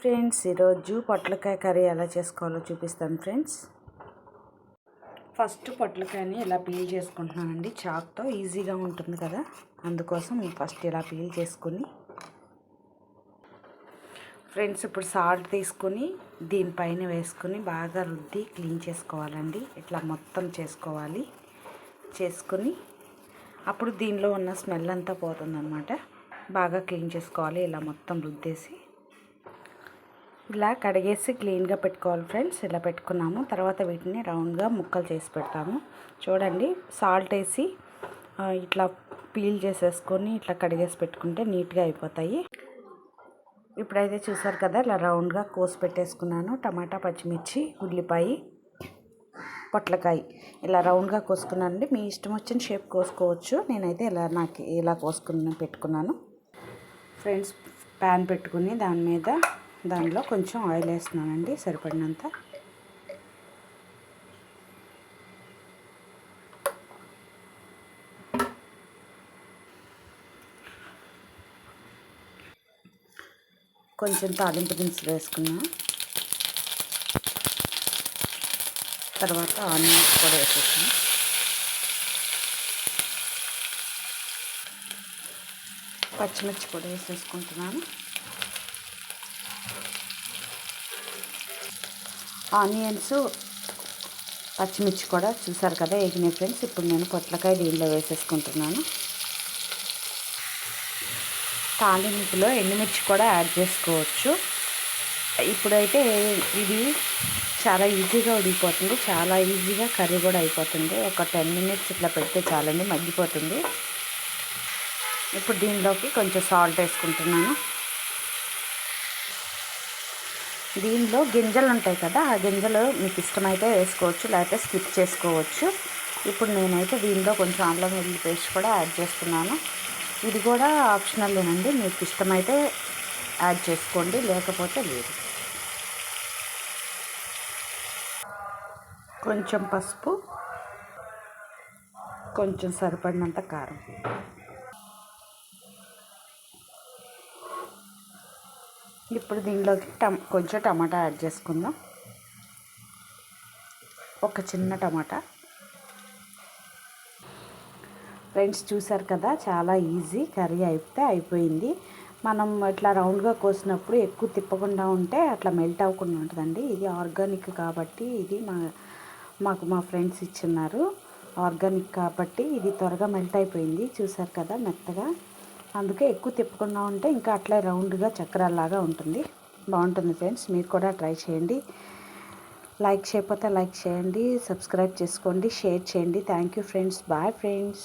Friends ఈరోజు పొట్లకాయ curry ఎలా చేసుకోవాలో చూపిస్తాను ఫ్రెండ్స్. ఫస్ట్ పొట్లకాయని ఇలా పీల్ చేసుకుంటున్నానండి. చాక్తో ఈజీగా ఉంటుంది కదా అందుకోసం ఫస్ట్ ఇలా పీల్ చేసుకుని ఫ్రెండ్స్ ఇప్పుడు సాల్ట్ తీసుకొని దీనిపైన వేసుకుని బాగా రుద్ది క్లీన్ చేసుకోవాలండి. ఇట్లా మొత్తం చేసుకోవాలి. చేసుకుని అప్పుడు దీనిలో ఉన్న స్మెల్ అంతా పోతుందన్నమాట. బాగా క్లీన్ చేసుకోవాలి. ఇలా మొత్తం రుద్దేసి ఇలా కడిగేసి క్లీన్గా పెట్టుకోవాలి ఫ్రెండ్స్. ఇలా పెట్టుకున్నాము. తర్వాత వీటిని రౌండ్గా ముక్కలు చేసి పెడతాము. చూడండి సాల్ట్ వేసి ఇట్లా పీల్ చేసేసుకొని ఇట్లా కడిగేసి పెట్టుకుంటే నీట్గా అయిపోతాయి. ఇప్పుడైతే చూసారు కదా ఇలా రౌండ్గా కోసి పెట్టేసుకున్నాను. టమాటా పచ్చిమిర్చి ఉల్లిపాయ పొట్లకాయ. ఇలా రౌండ్గా కోసుకున్నానండి. మీ ఇష్టం వచ్చిన షేప్ కోసుకోవచ్చు. నేనైతే ఇలా నాకు ఇలా కోసుకుని పెట్టుకున్నాను. ఫ్రెండ్స్ ప్యాన్ పెట్టుకుని దాని మీద దానిలో కొంచెం ఆయిల్ వేస్తున్నానండి సరిపడినంత. కొంచెం తాలింపు దినుసులు వేసుకున్నా. తర్వాత ఆనియన్స్ కూడా వేసేసాను పచ్చిమిర్చి కూడా వేసేసుకుంటున్నాను. ఆనియన్స్ పచ్చిమిర్చి కూడా చూసారు కదా ఎగినాయి ఫ్రెండ్స్. ఇప్పుడు నేను పొట్లకాయ దీనిలో వేసేసుకుంటున్నాను. తాలింపులో ఎండుమిర్చి కూడా యాడ్ చేసుకోవచ్చు. ఇప్పుడైతే ఇది చాలా ఈజీగా ఉడికిపోతుంది. చాలా ఈజీగా కర్రీ కూడా అయిపోతుంది. ఒక టెన్ మినిట్స్ ఇట్లా పెడితే చాలండి మగ్గిపోతుంది. ఇప్పుడు దీనిలోకి కొంచెం సాల్ట్ వేసుకుంటున్నాను. దీనిలో గింజలు ఉంటాయి కదా ఆ గింజలు మీకు ఇష్టమైతే వేసుకోవచ్చు లేకపోతే స్కిప్ చేసుకోవచ్చు. ఇప్పుడు నేనైతే దీనిలో కొంచెం ఆమ్లం వెల్లుల్లి పేస్ట్ కూడా యాడ్ చేస్తున్నాను. ఇది కూడా ఆప్షనల్లేనండి మీకు ఇష్టమైతే యాడ్ చేసుకోండి లేకపోతే లేదు. కొంచెం పసుపు కొంచెం సరిపడినంత కారం. ఇప్పుడు దీనిలోకి టమ కొంచెం టమాటా యాడ్ చేసుకుందాం. ఒక చిన్న టమాటా. ఫ్రెండ్స్ చూసారు కదా చాలా ఈజీ కర్రీ అయితే అయిపోయింది. మనం ఇట్లా రౌండ్గా కోసినప్పుడు ఎక్కువ తిప్పకుండా ఉంటే అట్లా మెల్ట్ అవ్వకుండా ఉంటుందండి. ఇది ఆర్గానిక్ కాబట్టి ఇది మా మాకు మా ఫ్రెండ్స్ ఇచ్చిన్నారు. ఆర్గానిక్ కాబట్టి ఇది త్వరగా మెల్ట్ అయిపోయింది. చూసారు కదా మెత్తగా. అందుకే ఎక్కువ తిప్పకుండా ఉంటే ఇంకా అట్లే రౌండ్గా చక్రాల్లాగా ఉంటుంది. బాగుంటుంది ఫ్రెండ్స్. మీరు కూడా ట్రై చేయండి. లైక్ చేయకపోతే లైక్ చేయండి. సబ్స్క్రైబ్ చేసుకోండి. షేర్ చేయండి. Thank you friends. Bye friends.